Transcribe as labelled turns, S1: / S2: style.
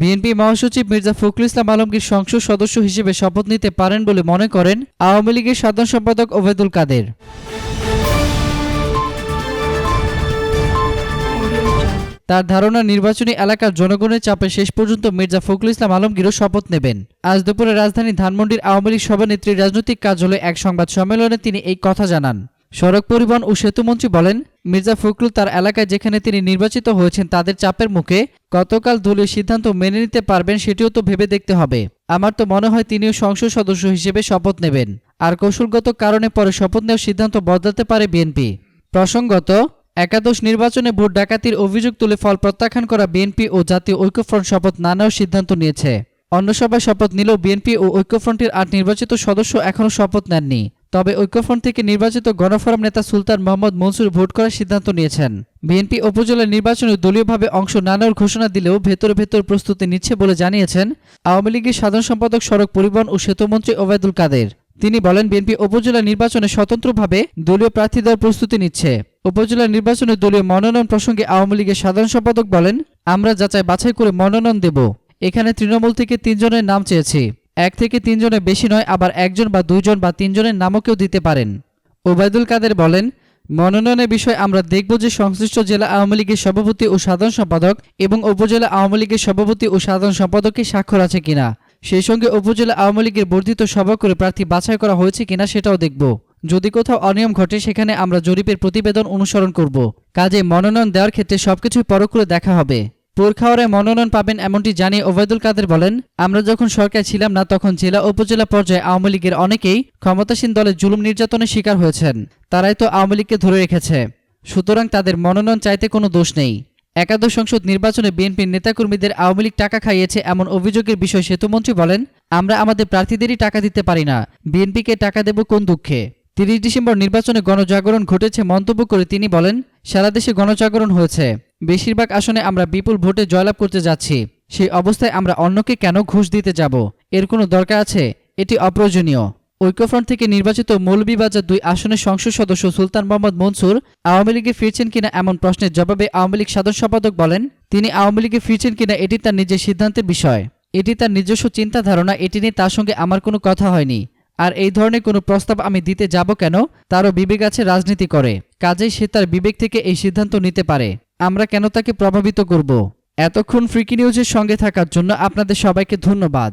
S1: BNP মহাসচিব মির্জা ফখরুল ইসলাম আলমগীর সংসদ সদস্য হিসেবে শপথ নিতে পারেন বলে মনে করেন আওয়ামী লীগের সাধারণ সম্পাদক ওবেদুল কাদের। তার ধারণা, নির্বাচনী এলাকার জনগণের চাপে শেষ পর্যন্ত মির্জা ফখরুল ইসলাম আলমগীরও শপথ নেবেন। আজ দুপুরে রাজধানী ধানমন্ডির আওয়ামী লীগ সভানেত্রীর রাজনৈতিক কার্যালয়ে এক সংবাদ সম্মেলনে তিনি এই কথা জানান। সড়ক পরিবহন ও সেতুমন্ত্রী বলেন, মির্জা ফখরুল তার এলাকায় যেখানে তিনি নির্বাচিত হয়েছেন তাদের চাপের মুখে গতকাল দলীয় সিদ্ধান্ত মেনে নিতে পারবেন সেটিও তো ভেবে দেখতে হবে। আমার তো মনে হয় তিনিও সংসদ সদস্য হিসেবে শপথ নেবেন। আর কৌশলগত কারণে পরে শপথ নেওয়ার সিদ্ধান্ত বদলাতে পারে বিএনপি। প্রসঙ্গত, একাদশ নির্বাচনে ভোট ডাকাতির অভিযোগ তুলে ফল প্রত্যাখ্যান করা বিএনপি ও জাতীয় ঐক্যফ্রন্ট শপথ না নেওয়ার সিদ্ধান্ত নিয়েছে। অন্য শপথ নিলেও বিএনপি ও ঐক্যফ্রন্টের আট নির্বাচিত সদস্য এখনও শপথ নেননি। তবে ঐক্যফ্রন্ট থেকে নির্বাচিত গণফোরাম নেতা সুলতান মোহাম্মদ মনসুর ভোট করার সিদ্ধান্ত নিয়েছেন। বিএনপি উপজেলা নির্বাচনে দলীয়ভাবে অংশ না নেওয়ার ঘোষণা দিলেও ভেতরে ভেতর প্রস্তুতি নিচ্ছে বলে জানিয়েছেন আওয়ামী লীগের সাধারণ সম্পাদক সড়ক পরিবহন ও সেতুমন্ত্রী ওবায়দুল কাদের। তিনি বলেন, বিএনপি উপজেলা নির্বাচনে স্বতন্ত্রভাবে দলীয় প্রার্থী দেওয়ার প্রস্তুতি নিচ্ছে। উপজেলা নির্বাচনে দলীয় মনোনয়ন প্রসঙ্গে আওয়ামী লীগের সাধারণ সম্পাদক বলেন, আমরা যাচাই বাছাই করে মনোনয়ন দেব। এখানে তৃণমূল থেকে তিনজনের নাম চেয়েছি। এক থেকে তিনজনের বেশি নয়, আবার একজন বা দুইজন বা তিনজনের নামও কেউ দিতে পারেন। ওবায়দুল কাদের বলেন, মনোনয়নের বিষয়ে আমরা দেখব যে সংশ্লিষ্ট জেলা আওয়ামী লীগের সভাপতি ও সাধারণ সম্পাদক এবং উপজেলা আওয়ামী লীগের সভাপতি ও সাধারণ সম্পাদকের স্বাক্ষর আছে কিনা। সেই সঙ্গে উপজেলা আওয়ামী লীগের বর্ধিত সভা করে প্রার্থী বাছাই করা হয়েছে কিনা সেটাও দেখব। যদি কোথাও অনিয়ম ঘটে, সেখানে আমরা জরিপের প্রতিবেদন অনুসরণ করব। কাজে মনোনয়ন দেওয়ার ক্ষেত্রে সবকিছুই পরখ করে দেখা হবে। পোরখাওয়ারে মনোনয়ন পাবেন এমনটি জানিয়ে ওবায়দুল কাদের বলেন, আমরা যখন সরকার ছিলাম না তখন জেলা উপজেলা পর্যায়ে আওয়ামী লীগের অনেকেই ক্ষমতাসীন দলের জুলুম নির্যাতনের শিকার হয়েছেন। তারাই তো আওয়ামী লীগকে ধরে রেখেছে। সুতরাং তাদের মনোনয়ন চাইতে কোনো দোষ নেই। একাদশ সংসদ নির্বাচনে বিএনপির নেতাকর্মীদের আওয়ামী লীগ টাকা খাইয়েছে এমন অভিযোগের বিষয়ে সেতুমন্ত্রী বলেন, আমরা আমাদের প্রার্থীদেরই টাকা দিতে পারি না। বিএনপিকে টাকা দেব কোন দুঃখে? তিরিশ ডিসেম্বর নির্বাচনে গণজাগরণ ঘটেছে মন্তব্য করে তিনি বলেন, সারা দেশে গণজাগরণ হয়েছে। বেশিরভাগ আসনে আমরা বিপুল ভোটে জয়লাভ করতে যাচ্ছি। সেই অবস্থায় আমরা অন্যকে কেন ঘুষ দিতে যাব? এর কোনো দরকার আছে? এটি অপ্রয়োজনীয়। ঐক্যফ্রন্ট থেকে নির্বাচিত মৌলভীবাজার দুই আসনের সংসদ সদস্য সুলতান মোহাম্মদ মনসুর আওয়ামী লীগে ফিরছেন কিনা এমন প্রশ্নের জবাবে আওয়ামী লীগ সাধারণ সম্পাদক বলেন, তিনি আওয়ামী লীগে ফিরছেন কিনা এটি তার নিজের সিদ্ধান্তের বিষয়। এটি তার নিজস্ব চিন্তা ধারণা এটি নিয়ে তার সঙ্গে আমার কোনো কথা হয়নি। আর এই ধরনের কোনো প্রস্তাব আমি দিতে যাব কেন? তারও বিবেক আছে রাজনীতি করে। কাজেই সে তার বিবেক থেকে এই সিদ্ধান্ত নিতে পারে। আমরা কেন তাকে প্রভাবিত করব? এতক্ষণ ফ্রিকি নিউজের সঙ্গে থাকার জন্য আপনাদের সবাইকে ধন্যবাদ।